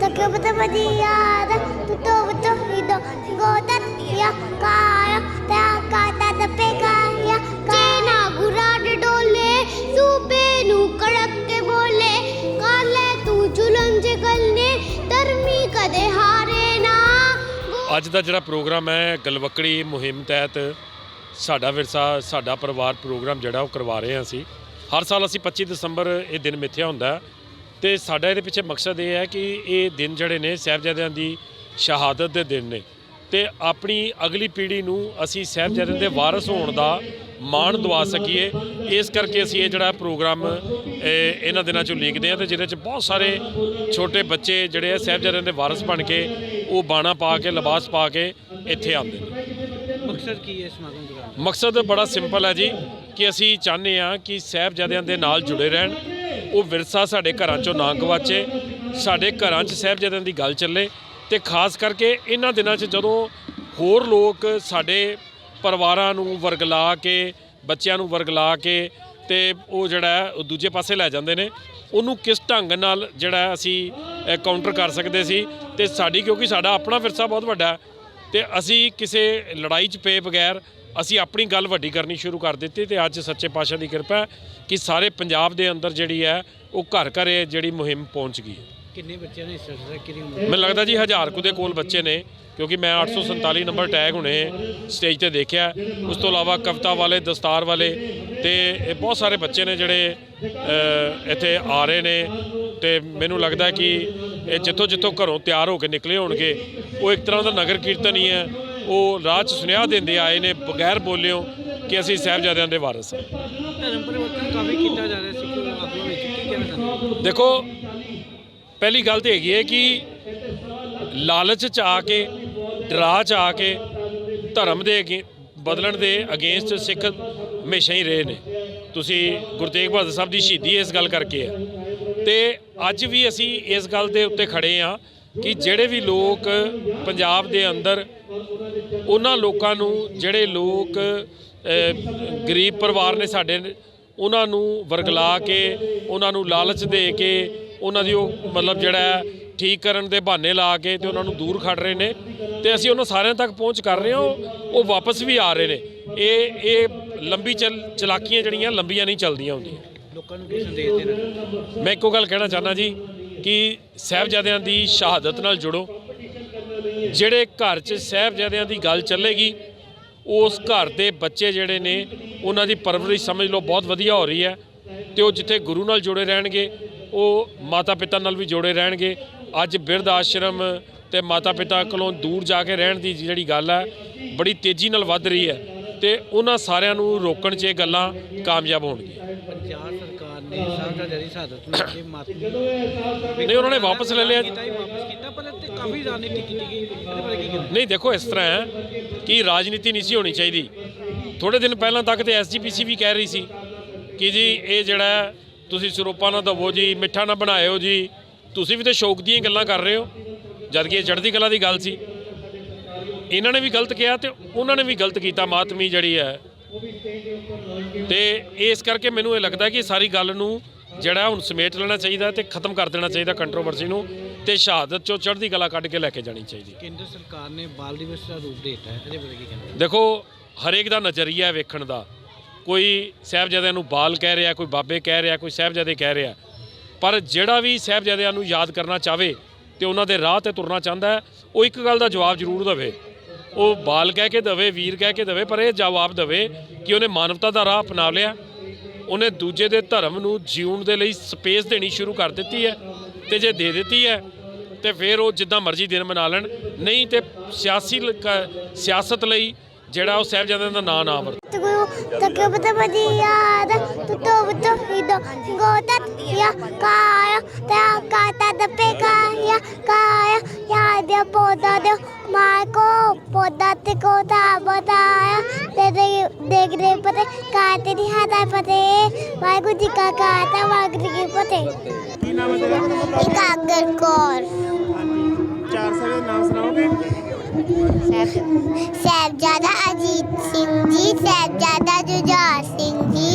ਤਕਬਤ ਮਦੀਆਦ ਤੁਤੋ ਬਤੋ ਹਿਦੋ ਗੋਤਤ ਯਾ ਚੇਨਾ ਗੁਰਾਡ ਡੋਲੇ, ਸੂਬੇ ਨੂੰ ਕੜਕ ਕੇ ਬੋਲੇ। ਕਾਲੇ ਤੂੰ ਝੁਲਨ ਜੇ ਗਲਨੇ ਧਰਮੀ ਕਦੇ ਹਾਰੇ ਨਾ। ਅੱਜ ਦਾ ਜਿਹੜਾ ਪ੍ਰੋਗਰਾਮ ਹੈ, ਗਲਵਕੜੀ ਮੁਹਿੰਮ ਤਹਿਤ ਸਾਡਾ ਵਿਰਸਾ, ਸਾਡਾ ਪਰਿਵਾਰ ਪ੍ਰੋਗਰਾਮ ਜਿਹੜਾ ਉਹ ਕਰਵਾ ਰਹੇ ਹਾਂ ਅਸੀਂ। ਹਰ ਸਾਲ ਅਸੀਂ 25 ਦਸੰਬਰ ਇਹ ਦਿਨ ਮਿੱਥਿਆ ਹੁੰਦਾ ਹੈ। ਤੇ ਸਾਡਾ ਇਹਦੇ ਪਿੱਛੇ ਮਕਸਦ ਇਹ ਹੈ ਕਿ ਇਹ ਦਿਨ ਜਿਹੜੇ ਨੇ ਸਾਹਿਬਜ਼ਾਦਿਆਂ ਦੀ ਸ਼ਹਾਦਤ ਦੇ ਦਿਨ ਨੇ। ਤੇ ਆਪਣੀ ਅਗਲੀ ਪੀੜ੍ਹੀ ਨੂੰ ਅਸੀਂ ਸਾਹਿਬਜ਼ਾਦਿਆਂ ਦੇ ਵਾਰਸ ਹੋਣ ਦਾ ਮਾਣ ਦਵਾ ਸਕੀਏ। ਇਸ ਕਰਕੇ ਅਸੀਂ ਇਹ ਜਿਹੜਾ ਪ੍ਰੋਗਰਾਮ ਇਹ ਇਹਨਾਂ ਦਿਨਾਂ 'ਚੋਂ ਲਿਖਦੇ ਹਾਂ ਤੇ ਜਿਹਦੇ 'ਚ ਬਹੁਤ ਸਾਰੇ ਛੋਟੇ ਬੱਚੇ ਜਿਹੜੇ ਆ ਸਾਹਿਬਜ਼ਾਦਿਆਂ ਦੇ ਵਾਰਸ ਬਣ ਕੇ ਉਹ ਬਾਣਾ ਪਾ ਕੇ ਲਿਬਾਸ ਪਾ ਕੇ ਇੱਥੇ ਆਉਂਦੇ ਨੇ। ਮਕਸਦ ਕੀ ਹੈ ਸਮਾਗਮ ਦੌਰਾਨ? ਮਕਸਦ ਬੜਾ ਸਿੰਪਲ ਹੈ ਜੀ ਕਿ ਅਸੀਂ ਚਾਹੁੰਦੇ ਹਾਂ ਕਿ ਸਾਹਿਬਜ਼ਾਦਿਆਂ ਦੇ ਨਾਲ ਜੁੜੇ ਰਹਿਣ। ਉਹ ਵਿਰਸਾ ਸਾਡੇ ਘਰਾਂ 'ਚੋਂ ਨਾ ਗਵਾਚੇ, ਸਾਡੇ ਘਰਾਂ 'ਚ ਸਾਹਿਬਜ਼ਾਦਿਆਂ ਦੀ ਗੱਲ ਚੱਲੇ ਤੇ ਖਾਸ ਕਰਕੇ ਇਹਨਾਂ ਦਿਨਾਂ 'ਚ ਜਦੋਂ ਹੋਰ ਲੋਕ ਸਾਡੇ ਪਰਿਵਾਰਾਂ ਨੂੰ ਵਰਗਲਾ ਕੇ, ਬੱਚਿਆਂ ਨੂੰ ਵਰਗਲਾ ਕੇ ਤੇ ਉਹ ਜਿਹੜਾ ਉਹ ਦੂਜੇ ਪਾਸੇ ਲੈ ਜਾਂਦੇ ਨੇ, ਉਹਨੂੰ ਕਿਸ ਢੰਗ ਨਾਲ ਜਿਹੜਾ ਅਸੀਂ ਕਾਊਂਟਰ ਕਰ ਸਕਦੇ ਸੀ ਤੇ ਸਾਡੀ ਕਿਉਂਕਿ ਸਾਡਾ ਆਪਣਾ ਵਿਰਸਾ ਬਹੁਤ ਵੱਡਾ ਤੇ ਅਸੀਂ ਕਿਸੇ ਲੜਾਈ 'ਚ ਪਏ ਬਗੈਰ ਅਸੀਂ ਆਪਣੀ ਗੱਲ ਵੱਡੀ ਕਰਨੀ ਸ਼ੁਰੂ ਕਰ ਦਿੱਤੀ ਤੇ ਅੱਜ ਸੱਚੇ ਪਾਤਸ਼ਾਹ ਦੀ ਕਿਰਪਾ ਕਿ ਸਾਰੇ ਪੰਜਾਬ ਦੇ ਅੰਦਰ ਜਿਹੜੀ ਹੈ ਉਹ ਘਰ ਘਰ ਇਹ ਜਿਹੜੀ ਮੁਹਿੰਮ ਪਹੁੰਚ ਗਈ ਹੈ। ਕਿੰਨੇ ਬੱਚਿਆਂ ਨੇ ਹਿੱਸਾ ਲਿਆ ਕਿੰਨੀ ਉਮਰ? ਮੈਨੂੰ ਲੱਗਦਾ ਜੀ ਹਜ਼ਾਰ ਕੁ ਦੇ ਕੋਲ ਬੱਚੇ ਨੇ ਕਿਉਂਕਿ ਮੈਂ 847 ਨੰਬਰ ਟੈਗ ਹੁਣੇ ਸਟੇਜ ਤੇ ਦੇਖਿਆ। ਉਸ ਤੋਂ ਇਲਾਵਾ ਕਵਿਤਾ ਵਾਲੇ ਦਸਤਾਰ ਵਾਲੇ ਤੇ ਇਹ ਬਹੁਤ ਸਾਰੇ ਬੱਚੇ ਨੇ ਜਿਹੜੇ ਇੱਥੇ ਆ ਰਹੇ ਨੇ। ਤੇ ਮੈਨੂੰ ਲੱਗਦਾ ਕਿ ਇਹ ਜਿੱਥੋਂ ਜਿੱਥੋਂ ਘਰੋਂ ਤਿਆਰ ਹੋ ਕੇ ਨਿਕਲੇ ਹੋਣਗੇ ਉਹ ਇੱਕ ਤਰ੍ਹਾਂ ਦਾ ਨਗਰ ਕੀਰਤਨ ਹੀ ਹੈ। ਉਹ ਰਾਹ 'ਚ ਸੁਨੇਹਾ ਦਿੰਦੇ ਆਏ ਨੇ ਬਗੈਰ ਬੋਲਿਓ ਕਿ ਅਸੀਂ ਸਾਹਿਬਜ਼ਾਦਿਆਂ ਦੇ ਵਾਰਸ ਹਾਂ। ਧਰਮ ਪਰਿਵਰਤਨ ਕਾਫੀ ਕੀਤਾ ਜਾ ਰਿਹਾ ਸਿੱਖ ਆਗੂਆਂ ਵਿੱਚ ਕੀ ਕਹਿਣਾ ਚਾਹੁੰਦੇ ਹੋ? ਦੇਖੋ ਪਹਿਲੀ ਗੱਲ ਤੇ ਹੈਗੀ ਹੈ ਕਿ ਲਾਲਚ ਚ ਆ ਕੇ ਡਰਾ ਚ ਆ ਕੇ ਧਰਮ ਦੇ ਅਗੇ ਬਦਲਣ ਦੇ ਅਗੇਂਸਟ ਸਿੱਖ ਹਮੇਸ਼ਾ ਹੀ ਰਹੇ ਨੇ। ਤੁਸੀਂ ਗੁਰੂ ਤੇਗ ਬਹਾਦਰ ਸਾਹਿਬ ਦੀ ਸ਼ਹੀਦੀ ਇਸ ਗੱਲ ਕਰਕੇ ਹੈ। ਤੇ ਅੱਜ ਵੀ ਅਸੀਂ ਇਸ ਗੱਲ ਦੇ ਉੱਤੇ ਖੜੇ ਆ ਕਿ ਜਿਹੜੇ ਵੀ ਲੋਕ ਪੰਜਾਬ ਦੇ ਅੰਦਰ, ਉਹਨਾਂ ਲੋਕਾਂ ਨੂੰ ਜਿਹੜੇ ਲੋਕ ਗਰੀਬ ਪਰਿਵਾਰ ਨੇ ਸਾਡੇ, ਉਹਨਾਂ ਨੂੰ ਵਰਗਲਾ ਕੇ, ਉਹਨਾਂ ਨੂੰ ਲਾਲਚ ਦੇ ਕੇ, ਉਹਨਾਂ ਦੀ ਉਹ ਮਤਲਬ ਜਿਹੜਾ ਠੀਕ ਕਰਨ ਦੇ ਬਹਾਨੇ ਲਾ ਕੇ ਤੇ ਉਹਨਾਂ ਨੂੰ ਦੂਰ ਖੜ ਰਹੇ ਨੇ ਤੇ ਅਸੀਂ ਉਹਨਾਂ ਸਾਰਿਆਂ ਤੱਕ ਪਹੁੰਚ ਕਰ ਰਹੇ ਹਾਂ ਉਹ ਉਹ ਵਾਪਸ ਵੀ ਆ ਰਹੇ ਨੇ। ਇਹ ਇਹ ਲੰਬੀ ਚਲ ਚਲਾਕੀਆਂ ਜਿਹੜੀਆਂ, ਲੰਬੀਆਂ ਨਹੀਂ ਚੱਲਦੀਆਂ ਹੁੰਦੀਆਂ। ਲੋਕਾਂ ਨੂੰ ਕੀ ਸੰਦੇਸ਼ ਦੇਣਾ ਮੈਂ ਇੱਕੋ ਗੱਲ ਕਹਿਣਾ ਚਾਹੁੰਦਾ ਜੀ ਕਿ ਸਾਹਿਬਜ਼ਾਦਿਆਂ ਦੀ ਸ਼ਹਾਦਤ ਨਾਲ ਜੁੜੋ। ਜਿਹੜੇ ਘਰ 'ਚ ਸਾਹਿਬਜ਼ਾਦਿਆਂ ਦੀ ਗੱਲ ਚੱਲੇਗੀ, ਉਸ ਘਰ ਦੇ ਬੱਚੇ ਜਿਹੜੇ ਨੇ, ਉਹਨਾਂ ਦੀ ਪਰਵਰਿਸ਼ ਸਮਝ ਲਓ ਬਹੁਤ ਵਧੀਆ ਹੋ ਰਹੀ ਹੈ। ਤੇ ਉਹ ਜਿੱਥੇ ਗੁਰੂ ਨਾਲ ਜੁੜੇ ਰਹਿਣਗੇ, ਉਹ ਮਾਤਾ ਪਿਤਾ ਨਾਲ ਵੀ ਜੁੜੇ ਰਹਿਣਗੇ। ਅੱਜ ਬਿਰਧ ਆਸ਼ਰਮ ਤੇ ਮਾਤਾ ਪਿਤਾ ਕੋਲੋਂ ਦੂਰ ਜਾ ਕੇ ਰਹਿਣ ਦੀ ਜਿਹੜੀ ਗੱਲ ਹੈ, ਬੜੀ ਤੇਜ਼ੀ ਨਾਲ ਵੱਧ ਰਹੀ ਹੈ। ਤੇ ਉਹਨਾਂ ਸਾਰਿਆਂ ਨੂੰ ਰੋਕਣ 'ਚ ਇਹ ਗੱਲਾਂ ਕਾਮਯਾਬ ਹੋਣਗੀਆਂ। ਪੰਜਾਬ ਸਰਕਾਰ ਨੇ ਨੂੰ ਨਹੀਂ ਉਹਨਾਂ ਨੇ ਵਾਪਸ ਲੈ ਲਿਆ। ਕੀਤਾ ਹੀ ਵਾਪਸ ਕੀਤਾ ਪਰ ਇੱਥੇ ਕਾਫੀ ਰਾਜਨੀਤੀ ਕੀਤੀ ਗਈ ਇਹਦੇ ਬਾਰੇ ਕੀ ਕਹਿਣਾ? ਨਹੀਂ ਦੇਖੋ ਇਸ ਤਰ੍ਹਾਂ ਹੈ ਕਿ ਰਾਜਨੀਤੀ ਨਹੀਂ ਸੀ ਹੋਣੀ ਚਾਹੀਦੀ। ਥੋੜੇ ਦਿਨ ਪਹਿਲਾਂ ਤੱਕ ਤੇ ਐਸਜੀਪੀਸੀ ਵੀ ਕਹਿ ਰਹੀ ਸੀ ਕਿ ਜੀ ਇਹ ਜਿਹੜਾ ਤੁਸੀਂ ਸਰੋਪਾ ਨਾ ਦਵੋ ਜੀ ਮਿੱਠਾ ਨਾ ਬਣਾਇਓ ਜੀ ਤੁਸੀਂ ਵੀ ਤੇ ਸ਼ੌਕ ਦੀਆਂ ਗੱਲਾਂ ਕਰ ਰਹੇ ਹੋ ਜਦ ਕਿ ਇਹ ਚੜ੍ਹਦੀ ਕਲਾ ਦੀ ਗੱਲ ਸੀ। ਇਹਨਾਂ ਨੇ ਵੀ ਗਲਤ ਕਿਹਾ ਤੇ ਉਹਨਾਂ ਨੇ ਵੀ ਗਲਤ ਕੀਤਾ ਮਾਤਮੀ ਜਿਹੜੀ ਹੈ। ਤੇ ਇਸ ਕਰਕੇ ਮੈਨੂੰ ਇਹ ਲੱਗਦਾ ਕਿ ਸਾਰੀ ਗੱਲ ਨੂੰ ਜਿਹੜਾ ਹੁਣ ਸਮੇਟ ਲੈਣਾ ਚਾਹੀਦਾ ਤੇ ਖਤਮ ਕਰ ਦੇਣਾ ਚਾਹੀਦਾ ਕੰਟਰੋਵਰਸੀ ਨੂੰ ਤੇ ਸ਼ਹਾਦਤ ਚੋਂ ਚੜ੍ਹਦੀ ਕਲਾ ਕੱਢ ਕੇ ਲੈ ਕੇ ਜਾਣੀ ਚਾਹੀਦੀ। ਕੇਂਦਰ ਸਰਕਾਰ ਨੇ ਬਾਲ ਦਿਵਸ ਦਾ ਰੂਪ ਦਿੱਤਾ ਹੈ ਇਹਦੇ ਬਾਰੇ ਕੀ ਕਹਿਣਾ ਦੇਖੋ ਹਰੇਕ ਦਾ ਨਜ਼ਰੀਆ ਵੇਖਣ ਦਾ। ਕੋਈ ਸਾਹਿਬਜ਼ਾਦਿਆਂ ਨੂੰ ਬਾਲ ਕਹਿ ਰਿਹਾ ਕੋਈ ਬਾਬੇ ਕਹਿ ਰਿਹਾ ਕੋਈ ਸਾਹਿਬਜ਼ਾਦੇ ਕਹਿ ਰਿਹਾ। ਪਰ ਜਿਹੜਾ ਵੀ ਸਾਹਿਬਜ਼ਾਦਿਆਂ ਨੂੰ ਯਾਦ ਕਰਨਾ ਚਾਹਵੇ ਤੇ ਉਹਨਾਂ ਦੇ ਰਾਹ ਤੇ ਤੁਰਨਾ ਚਾਹੁੰਦਾ ਉਹ ਇੱਕ ਗੱਲ ਦਾ ਜਵਾਬ ਜ਼ਰੂਰ ਦੇਵੇ। ਉਹ ਬਾਲ ਕਹਿ ਕੇ ਦੇਵੇ ਵੀਰ ਕਹਿ ਕੇ ਦੇਵੇ ਪਰ ਇਹ ਜਵਾਬ ਦੇਵੇ ਕਿ ਉਹਨੇ ਮਾਨਵਤਾ ਦਾ ਰਾਹ ਅਪਣਾ ਲਿਆ ਉਹਨੇ ਦੂਜੇ ਦੇ ਧਰਮ ਨੂੰ ਜਿਉਣ ਦੇ ਲਈ ਸਪੇਸ ਦੇਣੀ ਸ਼ੁਰੂ ਕਰ ਦਿੱਤੀ ਹੈ ਤੇ ਜੇ ਦੇ ਦਿੱਤੀ ਹੈ ਤੇ ਫਿਰ ਉਹ ਜਿੱਦਾਂ ਮਰਜ਼ੀ ਦਿਨ ਮਨਾ ਲੈਣ ਨਹੀਂ ਤੇ ਸਿਆਸੀ ਸਿਆਸਤ ਲਈ ਜਿਹੜਾ ਉਹ ਸਾਹਿਬਜ਼ਾਦਿਆਂ ਦਾ ਨਾਂ ਨਾ ਵਰਤੇ Tugu takabata madiyada tutu hido gotat ya kaya ta kata da pe kaya मेरा पौधा दे माँ को पौधा ते को था बताया। तेरे देख रहे पते काते नहीं हाथा पते माँ को जी का काता वागरी के पते एकागर कौर। चार साल नाम सुनाओगे? साहबजादा अजीत सिंह जी साहबजादा जुजार सिंह जी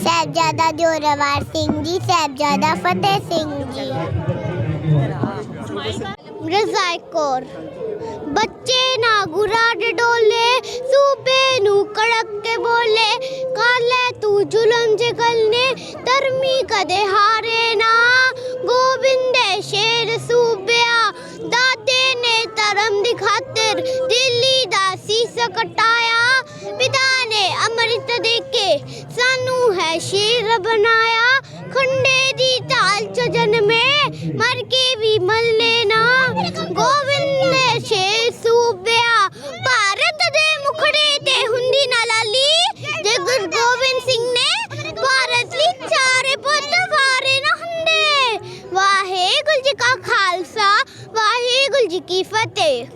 साहबजादा जोरावर सिंह जी साहबजादा फतेह सिंह जी। ਜੀ ਰਜ਼ਾਈ ਕੌਰ ਬੱਚੇ ਨਾ ਗੁਰਾ ਦੇ ਡੋਲੇ ਸੂਬੇ ਨੂੰ ਕੜਕ ਕੇ ਬੋਲੇ ਕਾਲੇ ਤੂੰ ਜ਼ੁਲਮ ਜੇ ਗਲਨੇ ਧਰਮੀ ਕਦੇ ਹਾਰੇ ਨਾ ਗੋਬਿੰਦੇ ਸ਼ੇਰ ਸੂਬਿਆ ਦਾਦੇ ਨੇ ਧਰਮ ਦੀ ਖਾਤਰ ਦਿੱਲੀ ਦਾ ਸੀਸ ਕਟਾਇਆ ਪਿਤਾ ਨੇ ਅੰਮ੍ਰਿਤ ਦੇ ਕੇ ਸਾਨੂੰ ਹੈ ਸ਼ੇਰ ਬਣਾਇਆ ਖੰਡੇ ਦੀ ਢਾਲ ਚ ਜਨਮੇ ਮਰ ਕੇ ਵੀ ਮਲਨੇ ਕੀ ਫਤਿਹ?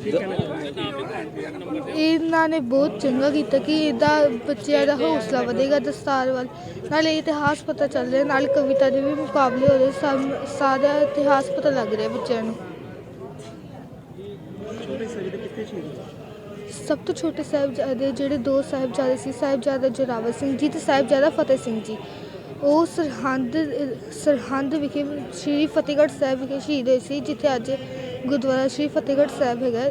ਇਹਨਾਂ ਨੇ ਬਹੁਤ ਚੰਗਾ ਕੀਤਾ ਕਿ ਇਹਦਾ ਬੱਚਿਆਂ ਦਾ ਹੌਸਲਾ ਵਧੇਗਾ ਦਸਤਾਰ ਵੱਲ। ਨਾਲੇ ਇਤਿਹਾਸ ਪਤਾ ਚੱਲ ਰਿਹਾ, ਨਾਲ ਕਵਿਤਾ ਦੇ ਵੀ ਮੁਕਾਬਲੇ ਹੋ ਰਹੇ ਸਭ ਸਾਰਾ ਇਤਿਹਾਸ ਪਤਾ ਲੱਗ ਰਿਹਾ ਬੱਚਿਆਂ ਨੂੰ। ਸਭ ਤੋਂ ਛੋਟੇ ਸਾਹਿਬਜ਼ਾਦੇ ਜਿਹੜੇ ਦੋ ਸਾਹਿਬਜ਼ਾਦੇ ਸੀ, ਸਾਹਿਬਜ਼ਾਦਾ ਜੋਰਾਵਰ ਸਿੰਘ ਜੀ ਤੇ ਸਾਹਿਬਜ਼ਾਦਾ ਫਤਿਹ ਸਿੰਘ ਜੀ। ਉਹ ਸਰਹੰਦ ਸਰਹੰਦ ਵਿਖੇ ਸ਼੍ਰੀ ਫਤਿਹਗੜ੍ਹ ਸਾਹਿਬ ਵਿਖੇ ਸ਼ਹੀਦ ਹੋਏ ਸੀ, ਜਿੱਥੇ ਅੱਜ ਗੁਰਦੁਆਰਾ ਸ਼੍ਰੀ ਫਤਿਹਗੜ੍ਹ ਸਾਹਿਬ ਹੈਗਾ।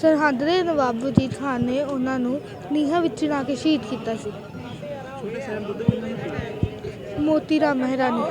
ਸਰਹੰਦ ਦੇ ਨਵਾਬ ਵਜੀਦ ਖਾਨ ਨੇ ਉਹਨਾਂ ਨੂੰ ਨੀਹਾਂ ਵਿੱਚ ਚਿਣਾ ਕੇ ਸ਼ਹੀਦ ਕੀਤਾ ਸੀ। ਮੋਤੀ ਰਾਮ ਮਹਿਰਾਨੀ